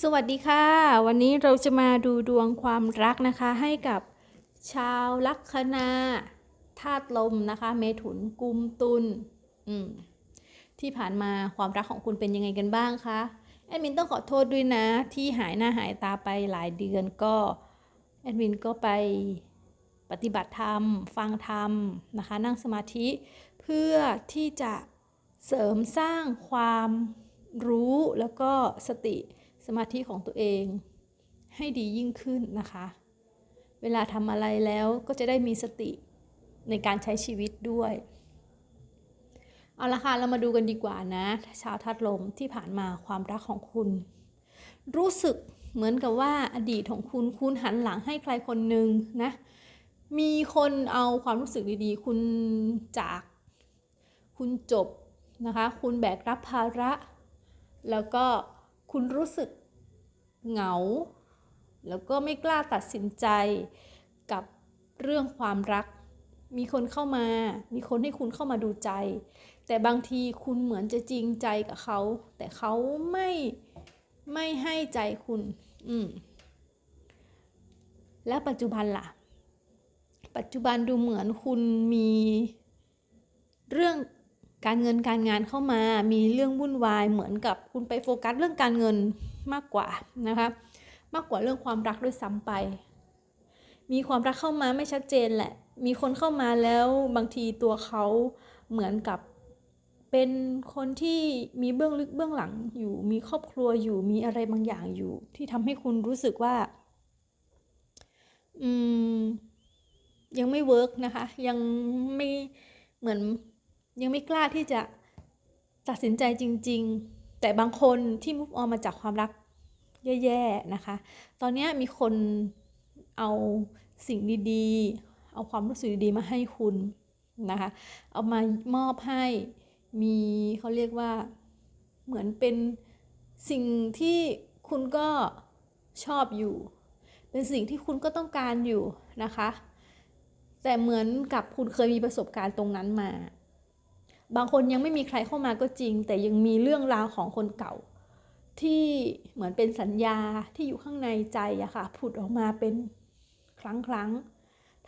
สวัสดีค่ะ วันนี้เราจะมาดูดวงความรักนะคะ ให้กับชาวลัคนาธาตุลมนะคะ เมถุนกุมตุลอืมที่ผ่านมาความรักของคุณเป็นยังไงกันบ้างคะแอดมินต้องขอโทษด้วยนะ ที่หายหน้าหายตาไปหลายเดือนก็แอดมินก็ไปปฏิบัติธรรม ฟังธรรมนะคะ นั่งสมาธิเพื่อที่จะเสริมสร้างความรู้แล้วก็สติ สมาธิของตัวเองให้ดียิ่งขึ้นนะคะ เวลาทำอะไรแล้วก็จะได้มีสติในการใช้ชีวิตด้วย เอาละค่ะเรามาดูกันดีกว่านะ ชาวทัดลมที่ผ่านมาความรักของคุณ รู้สึกเหมือนกับว่าอดีตของคุณคุณหันหลังให้ใครคนหนึ่งนะ มีคนเอาความรู้สึกดีๆ คุณจาก คุณจบนะคะ คุณแบกรับภาระ แล้วก็ คุณรู้สึกเหงา แล้วก็ไม่กล้าตัดสินใจกับเรื่องความรัก มีคนเข้ามา มีคนให้คุณเข้ามาดูใจ แต่บางทีคุณเหมือนจะจริงใจกับเขา แต่เขาไม่ไม่ให้ใจคุณ อืม แล้วปัจจุบันล่ะ ปัจจุบันดูเหมือนคุณมีเรื่อง การเงินการงานเข้ามามีเรื่องวุ่นวายเหมือนกับคุณไปโฟกัสเรื่องการเงินมากกว่านะคะมากกว่าเรื่องความรักด้วยซ้ำไป มีความรักเข้ามาไม่ชัดเจนแหละ มีคนเข้ามาแล้วบางทีตัวเขาเหมือนกับเป็นคนที่มีเบื้องลึกเบื้องหลังอยู่ มีครอบครัวอยู่ มีอะไรบางอย่างอยู่ ที่ทำให้คุณรู้สึกว่า อืม ยังไม่เวิร์กนะคะ ยังไม่เหมือน ยังไม่กล้าที่จะตัดสินใจจริง ๆ แต่บางคนที่ move on มาจากความรักแย่ๆนะคะ ตอนนี้มีคนเอาสิ่งดีๆ เอาความรู้สึกดีๆมาให้คุณนะคะ เอามามอบให้มีเขาเรียกว่าเหมือนเป็นสิ่งที่คุณก็ชอบอยู่ เป็นสิ่งที่คุณก็ต้องการอยู่นะคะ แต่เหมือนกับคุณเคยมีประสบการณ์ตรงนั้นมา บางคนยังไม่มีใครเข้ามาก็จริง แต่ยังมีเรื่องราวของคนเก่า ที่เหมือนเป็นสัญญาที่อยู่ข้างในใจอะค่ะผุดออกมาเป็นครั้งครั้ง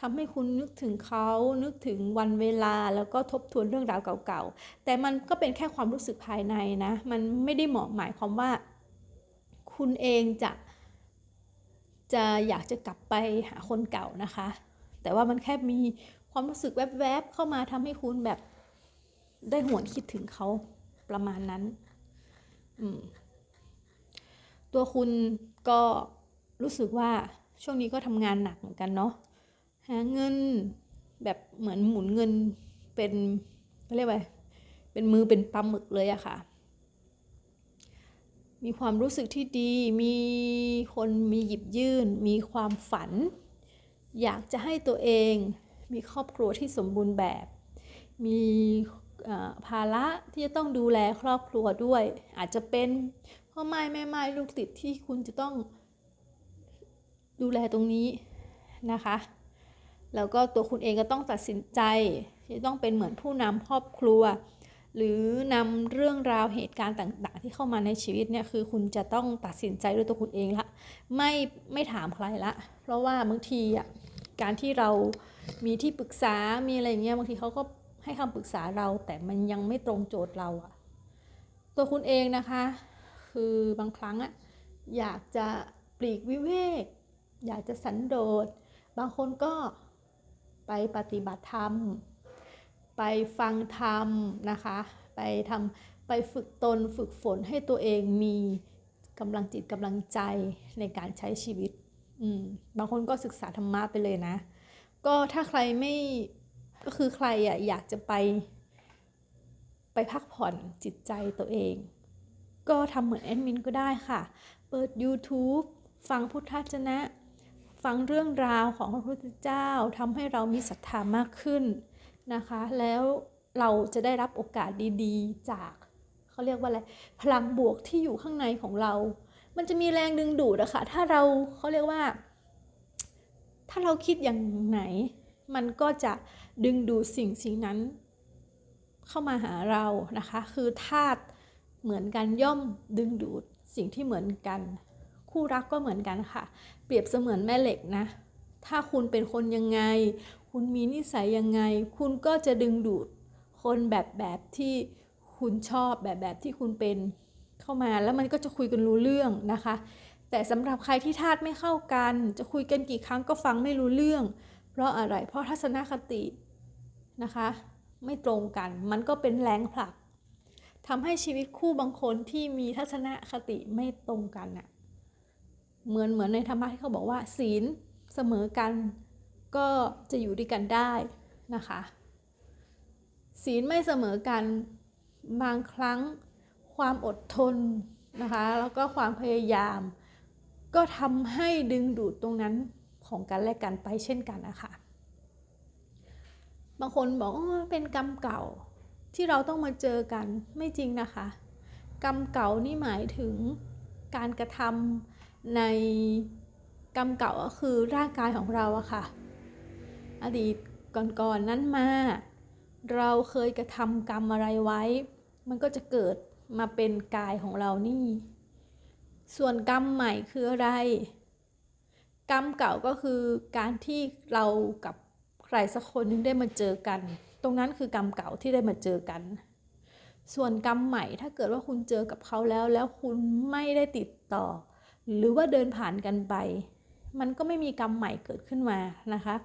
ทำให้คุณนึกถึงเขานึกถึงวันเวลาแล้วก็ทบทวนเรื่องราวเก่าๆ แต่มันก็เป็นแค่ความรู้สึกภายในนะ มันไม่ได้เหมาะหมายความว่า คุณเองจะ จะอยากจะกลับไปหาคนเก่านะคะ แต่ว่ามันแค่มีความรู้สึกแวบๆ เข้ามาทำให้คุณแบบ ได้หวนคิดถึงเขาประมาณนั้น ตัวคุณก็รู้สึกว่าช่วงนี้ก็ทำงานหนักเหมือนกันเนาะหาเงินแบบเหมือนหมุนเงินเป็นเรียกว่าเป็นมือเป็นปลาหมึกเลยอะค่ะ มีความรู้สึกที่ดี มีคนมีหยิบยื่น มีความฝัน อยากจะให้ตัวเองมีครอบครัวที่สมบูรณ์แบบ มี ภาระที่จะต้องดูแลครอบครัวด้วย อาจจะเป็นพ่อไม้แม่ไม้ลูกติดที่คุณจะต้องดูแลตรงนี้นะคะ แล้วก็ตัวคุณเองก็ต้องตัดสินใจที่ต้องเป็นเหมือนผู้นำครอบครัว หรือนำเรื่องราวเหตุการณ์ต่างๆ ที่เข้ามาในชีวิตเนี่ยคือคุณจะต้องตัดสินใจด้วยตัวคุณเองละไม่ไม่ถามใครละ เพราะว่าบางทีอะการที่เรามีที่ปรึกษามีอะไรเงี้ยบางทีเขาก็ ให้คำปรึกษาเราแต่มันยังไม่ตรงโจทย์เราอะตัวคุณเองนะคะ คือบางครั้งอะอยากจะปลีกวิเวก อยากจะสันโดษ บางคนก็ไปปฏิบัติธรรม ไปฟังธรรมนะคะ ไปทำไปฝึกตนฝึกฝนให้ตัวเองมีกำลังจิตกำลังใจในการใช้ชีวิต บางคนก็ศึกษาธรรมะไปเลยนะ ก็ถ้าใครไม่ ก็คือใครอะอยากจะไป ไปพักผ่อนจิตใจตัวเอง ก็ทำเหมือนแอดมินก็ได้ค่ะ เปิด YouTube ฟังพุทธชนะ ฟังเรื่องราวของพระพุทธเจ้าทำให้เรามีศรัทธามากขึ้นนะคะ แล้วเราจะได้รับโอกาสดีๆ จากเขาเรียกว่าอะไร พลังบวกที่อยู่ข้างในของเรา มันจะมีแรงดึงดูดอะคะ่ะถ้าเราเขาเรียกว่า ถ้าเราคิดอย่างไหน มันก็จะ ดึงดูดสิ่งสิ่งนั้น เข้ามาหาเรานะคะ คือธาตุเหมือนกันย่อมดึงดูดสิ่งที่เหมือนกัน คู่รักก็เหมือนกันค่ะ เปรียบเสมือนแม่เหล็กนะ ถ้าคุณเป็นคนยังไง คุณมีนิสัยยังไง คุณก็จะดึงดูดคนแบบแบบที่คุณชอบแบบแบบที่คุณเป็นเข้ามาแล้วมันก็จะคุยกันรู้เรื่องนะคะ แต่สำหรับใครที่ธาตุไม่เข้ากัน จะคุยกันกี่ครั้งก็ฟังไม่รู้เรื่อง เพราะอะไรเพราะทัศนคติ นะคะ ไม่ตรงกัน มันก็เป็นแรงผลักทำให้ชีวิตคู่บางคนที่มีทัศนคติไม่ตรงกันน่ะเหมือนเหมือนในธรรมะที่เขาบอกว่า ศีลเสมอกัน ก็จะอยู่ด้วยกันได้นะคะ ศีลไม่เสมอกันบางครั้งความอดทนนะคะ แล้วก็ความพยายาม ก็ทำให้ดึงดูดตรงนั้นของกันและกันไปเช่นกันนะคะ บางคนบอกเป็นกรรมเก่าที่เราต้องมาเจอกันไม่จริงนะคะ กรรมเก่านี่หมายถึงการกระทำในกรรมเก่าก็คือร่างกายของเราอะค่ะ อดีตก่อนๆนนั้นมา เราเคยกระทำกรรมอะไรไว้ มันก็จะเกิดมาเป็นกายของเรานี่ ส่วนกรรมใหม่คืออะไร กรรมเก่าก็คือการที่เรากับ ใครสักคนนึงได้มาเจอกัน ตรงนั้นคือกรรมเก่าที่ได้มาเจอกัน ส่วนกรรมใหม่ถ้าเกิดว่าคุณเจอกับเขาแล้ว แล้วคุณไม่ได้ติดต่อ หรือว่าเดินผ่านกันไป มันก็ไม่มีกรรมใหม่เกิดขึ้นมานะคะ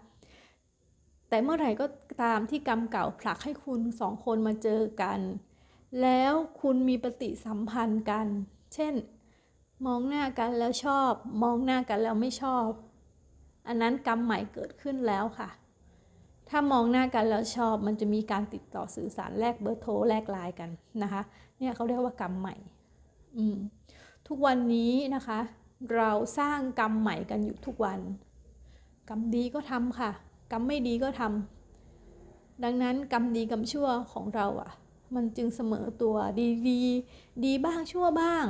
แต่เมื่อไหร่ก็ตามที่กรรมเก่าผลักให้คุณสองคนมาเจอกัน แล้วคุณมีปฏิสัมพันธ์กัน เช่น มองหน้ากันแล้วชอบ มองหน้ากันแล้วไม่ชอบ อันนั้นกรรมใหม่เกิดขึ้นแล้วค่ะ ถ้ามองหน้ากันแล้วชอบมันจะมีการติดต่อสื่อสารแลกเบอร์โทรแลกไลน์กันนะคะ เนี่ยเขาเรียกว่ากรรมใหม่อืมทุกวันนี้นะคะ เราสร้างกรรมใหม่กันอยู่ทุกวัน กรรมดีก็ทำค่ะ กรรมไม่ดีก็ทำดังนั้นกรรมดีกรรมชั่วของเราอะ่ะ มันจึงเสมอตัวดีดีดีบ้างชั่วบ้าง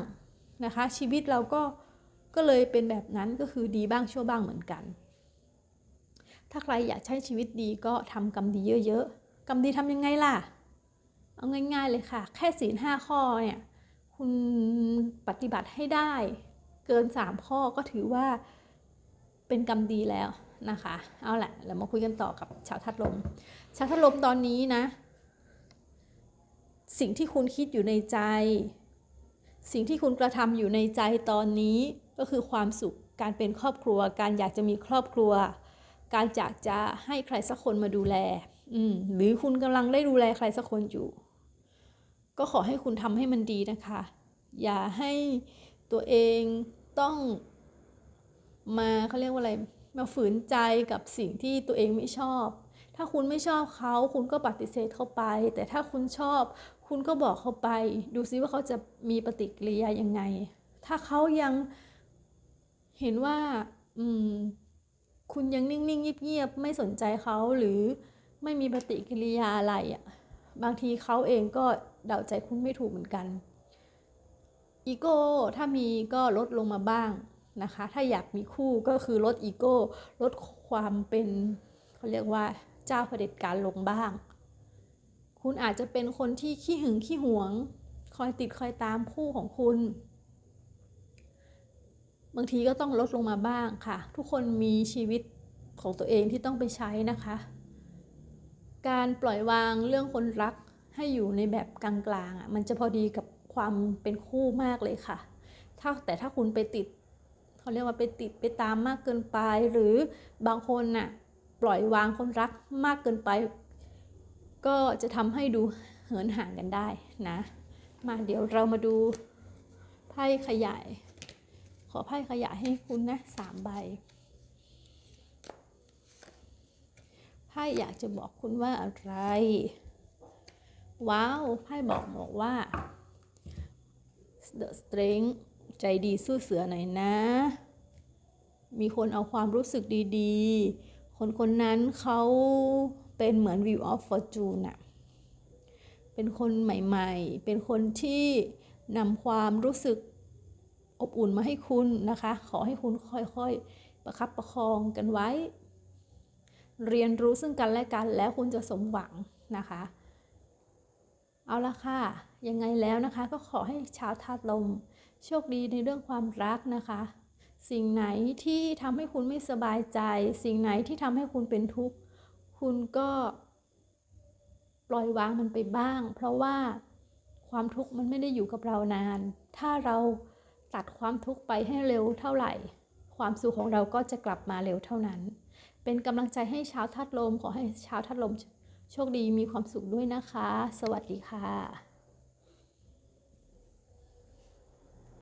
นะคะ ชีวิตเราก็ก็เลยเป็นแบบนั้นก็คือดีบ้างชั่วบ้างเหมือนกัน ถ้าใครอยากใช้ชีวิตดีก็ทำกรรมดีเยอะๆ กรรมดีทำยังไงล่ะ เอาง่ายๆเลยค่ะ แค่ศีลห้าข้อเนี่ย คุณปฏิบัติให้ได้ เกินสามข้อก็ถือว่าเป็นกรรมดีแล้วนะคะ เอาละเรามาคุยกันต่อกับชาวทัดลม ชาวทัดลมตอนนี้นะ สิ่งที่คุณคิดอยู่ในใจ สิ่งที่คุณกระทำอยู่ในใจตอนนี้ก็คือความสุข การเป็นครอบครัว การอยากจะมีครอบครัว การอยากจะให้ใครสักคนมาดูแล อืมหรือคุณกำลังได้ดูแลใครสักคนอยู่ ก็ขอให้คุณทำให้มันดีนะคะ อย่าให้ตัวเองต้องมาเขาเรียกว่าอะไร มาฝืนใจกับสิ่งที่ตัวเองไม่ชอบ ถ้าคุณไม่ชอบเขาคุณก็ปฏิเสธเข้าไป แต่ถ้าคุณชอบ คุณก็บอกเขาไป ดูซิว่าเขาจะมีปฏิกิริยายังไง ถ้าเขายังเห็นว่า อืม คุณยังนิ่งๆเงียบๆไม่สนใจเขาหรือไม่มีปฏิกิริยาอะไรอะบางทีเขาเองก็เดาใจคุณไม่ถูกเหมือนกันอีโก้ถ้ามีก็ลดลงมาบ้างนะคะ ถ้าอยากมีคู่ก็คือลดอีโก้ลดความเป็นเขาเรียกว่าเจ้าเผด็จการลงบ้าง คุณอาจจะเป็นคนที่ขี้หึงขี้หวง คอยติดคอยตามคู่ของคุณ บางทีก็ต้องลดลงมาบ้างค่ะ ทุกคนมีชีวิตของตัวเองที่ต้องไปใช้นะคะ การปล่อยวางเรื่องคนรักให้อยู่ในแบบกลางๆอะมันจะพอดีกับความเป็นคู่มากเลยค่ะ ถ้าแต่ถ้าคุณไปติดเขาเรียกว่าไปติดไปตามมากเกินไป หรือบางคนน่ะปล่อยวางคนรักมากเกินไป ก็จะทำให้ดูเหินห่างกันได้นะ มาเดี๋ยวเรามาดูไพ่ขยาย ขอไพ่ขยายให้คุณนะสามใบไพ่อยากจะบอกคุณว่าอะไร ว้าวไพ่บอกบอกว่า The Strength ใจดีสู้เสือหน่อยนะ มีคนเอาความรู้สึกดีๆ คนคนนั้นเขาเป็นเหมือน View of Fortune อะเป็นคนใหม่ๆ เป็นคนที่นำความรู้สึก อบอุ่นมาให้คุณนะคะ ขอให้คุณค่อยๆ ประคับประคองกันไว้ เรียนรู้ซึ่งกันและกันแล้วคุณจะสมหวังนะคะ เอาละค่ะ ยังไงแล้วนะคะ ก็ขอให้ชาวธาตุลม โชคดีในเรื่องความรักนะคะ สิ่งไหนที่ทำให้คุณไม่สบายใจ สิ่งไหนที่ทำให้คุณเป็นทุกข์ คุณก็ปล่อยวางมันไปบ้าง เพราะว่าความทุกข์มันไม่ได้อยู่กับเรานาน ถ้าเรา ตัดความทุกข์ไปให้เร็วเท่าไหร่ ความสุขของเราก็จะกลับมาเร็วเท่านั้น เป็นกำลังใจให้ชาวทัดลมขอให้ชาวทัดลมโชคดีมีความสุขด้วยนะคะ สวัสดีค่ะ